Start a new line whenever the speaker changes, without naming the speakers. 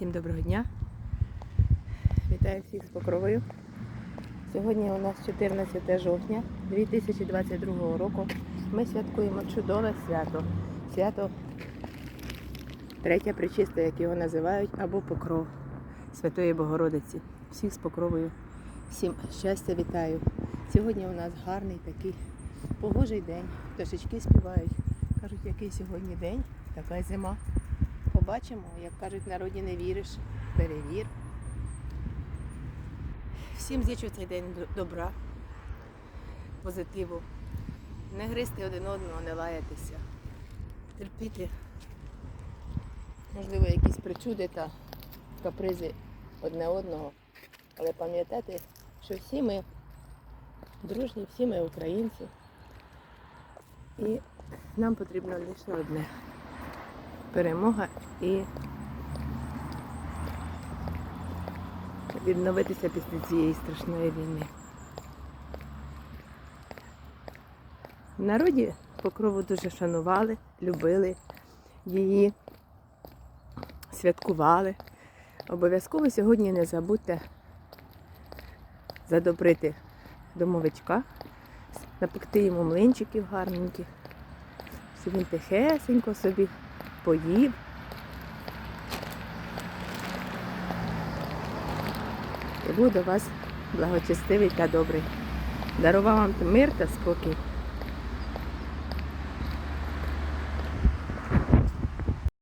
Всім доброго дня. Вітаю всіх з покровою. Сьогодні у нас 14 жовтня 2022 року. Ми святкуємо чудове свято. Свято третє причисте, як його називають, або покров Святої Богородиці. Всіх з покровою. Всім щастя вітаю. Сьогодні у нас гарний такий погожий день. Пташечки співають. Кажуть, який сьогодні день, така зима. Побачимо, як кажуть, народі не віриш, перевір. Всім зичу цей день добра, позитиву. Не гризти один одного, не лаятися, терпіти. Можливо, якісь причуди та капризи одне одного. Але пам'ятати, що всі ми дружні, всі ми українці. І нам потрібно лише одне перемога і відновитися після цієї страшної війни. В народі покрову дуже шанували, любили її, святкували. Обов'язково сьогодні не забудьте задобрити домовичка, напекти йому млинчиків гарненьких, щоб він тихесенько собі поїв. І буду вас благочестивий та добрий. Дарував вам мир та спокій.